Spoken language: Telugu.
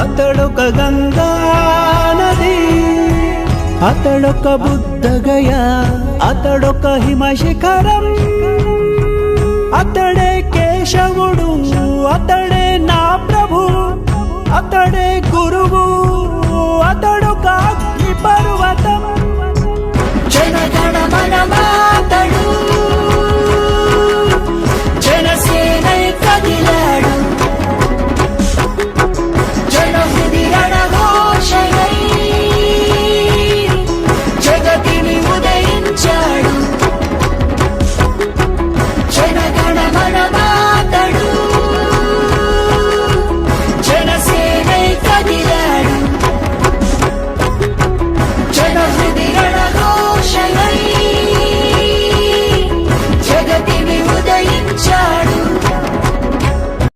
అతడొక గంగా నది అతడొక బుద్ధగయ అతడొక హిమశిఖరం అతడే charge